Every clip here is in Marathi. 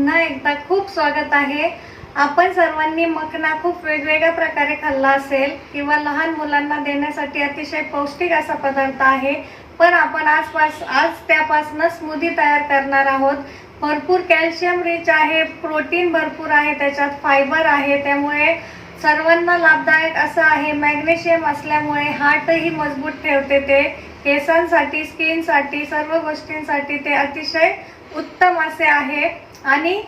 पुन्हा एकदा खूप स्वागत आहे. आपण सर्वांनी मखना खूप वेगवेगळ्या प्रकारे खाल्ला असेल किंवा लहान मुलांना देण्यासाठी अतिशय पौष्टिक असा पदार्थ आहे. पण आपण आजपास आज त्यापासून स्मूदी तयार करणार आहोत. भरपूर कॅल्शियम रिच आहे प्रोटीन भरपूर आहे त्याच्यात फायबर आहे. त्यामुळे सर्वांना लाभदायक असं आहे. मॅग्नेशियम असल्यामुळे हार्टही मजबूत ठेवते ते. केसांसाठी स्किनसाठी सर्व गोष्टींसाठी ते अतिशय उत्तम असे आहे. आणि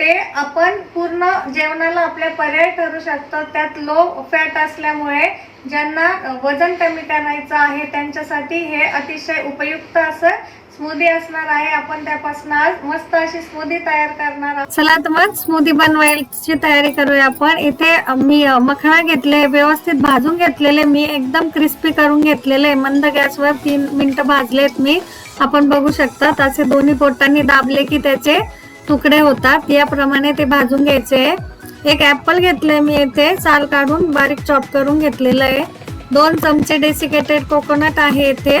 ते आपण पूर्ण जेवणाला आपले पर्याय ठरू शकतो. त्यात लो फॅट असल्यामुळे ज्यांना वजन कमी करायचं आहे त्यांच्यासाठी हे अतिशय उपयुक्त असं स्मूदी असणार आहे. आपण त्यापासून आज मस्त अशी स्मूदी तयार करणार आहोत. चला तर मग स्मूदी बनवायची तयारी करूया आपण. इथे मी मखणा घेतले व्यवस्थित भाजून घेतलेले मी एकदम क्रिस्पी करून घेतलेले मंद गॅसवर तीन मिनिटं भाजलेत मी. आपण बघू शकता असे दोन्ही पोटांनी दाबले की त्याचे तुकडे होतात. याप्रमाणे ते भाजून घ्यायचे. एक ऍपल घेतलंय मी येथे साल काढून बारीक चॉप करून घेतलेलं आहे. दोन चमचे डेसिकेटेड कोकोनट आहे येथे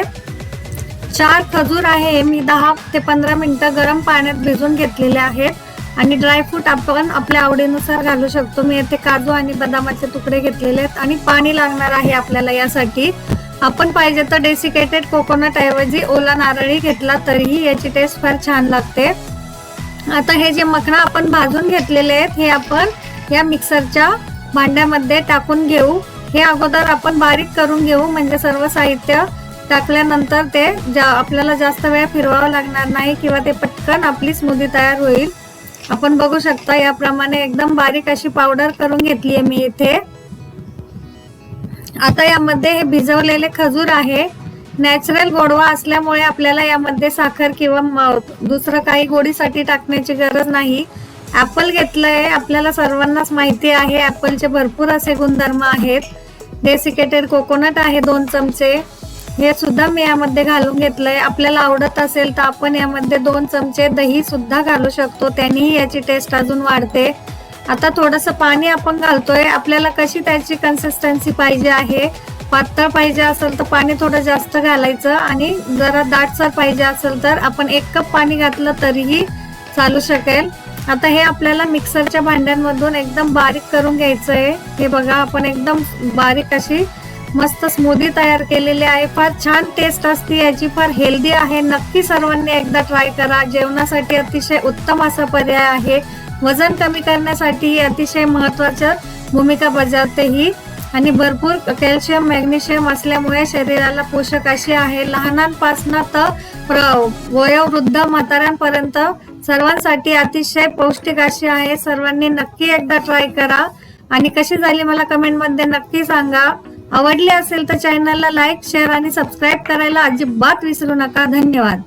चार खजूर आहे. मी दहा ते पंधरा मिनिटं गरम पाण्यात भिजून घेतलेले आहेत. आणि ड्रायफ्रूट आपण आपल्या आवडीनुसार घालू शकतो. मी येथे काजू आणि बदामाचे तुकडे घेतलेले आहेत. आणि पाणी लागणार आहे आपल्याला यासाठी. आपण पाहिजे तर डेसिकेटेड कोकोनट ऐवजी ओला नारळी घेतला तरीही याची टेस्ट फार छान लागते. आता हे जे मखणं आपण भाजून घेतलेले आहेत हे आपण या मिक्सरच्या भांड्यामध्ये टाकून घेऊ. हे अगोदर आपण बारीक करून घेऊ म्हणजे सर्व साहित्य टाकल्यानंतर ते जा आपल्याला जास्त वेळ फिरवावं लागणार नाही किंवा ते पटकन आपली स्मूदी तयार होईल. आपण बघू शकता याप्रमाणे एकदम बारीक अशी पावडर करून घेतली आहे मी इथे. आता यामध्ये हे भिजवलेले खजूर आहे. नॅचरल गोडवा असल्यामुळे आपल्याला यामध्ये साखर किंवा दुसरं काही गोडीसाठी टाकण्याची गरज नाही. ऍपल घेतलंय आपल्याला सर्वांनाच माहिती आहे ऍपलचे भरपूर असे गुणधर्म आहेत. डेसिकेटेड कोकोनट आहे दोन चमचे. हे सुद्धा मी यामध्ये घालून घेतलंय. आपल्याला आवडत असेल तर आपण यामध्ये दोन चमचे दही सुद्धा घालू शकतो. त्यांनीही याची टेस्ट अजून वाढते. आता थोडंसं पाणी आपण घालतोय. आपल्याला कशी त्याची कन्सिस्टन्सी पाहिजे आहे? पातळ पाहिजे असेल तर पाणी थोडं जास्त घालायचं आणि जरा दाटसर पाहिजे असेल तर आपण एक कप पाणी घातलं तरीही चालू शकेल. आता हे आपल्याला मिक्सरच्या भांड्यांमधून एकदम बारीक करून घ्यायचं आहे हे बघा आपण एकदम बारीक अशी मस्त स्मूदी तयार केलेली आहे. फार छान टेस्ट असते याची फार हेल्दी आहे. नक्की सर्वांनी एकदा ट्राय करा. जेवणासाठी अतिशय उत्तम असा पर्याय आहे. वजन कमी करण्यासाठी अतिशय महत्वाचं भूमिका बजावते ही. आणि भरपूर कॅल्शियम मॅग्नेशियम असल्यामुळे शरीराला पोषक अशी आहे. लहानांपासून तर प्र- वयोवृद्ध म्हाताऱ्यांपर्यंत सर्वांसाठी अतिशय पौष्टिक अशी आहे. सर्वांनी नक्की एकदा ट्राय करा. आणि कशी झाली मला कमेंटमध्ये नक्की सांगा. आवडली असेल तर चॅनलला लाईक शेअर आणि सबस्क्राईब करायला अजिबात विसरू नका. धन्यवाद.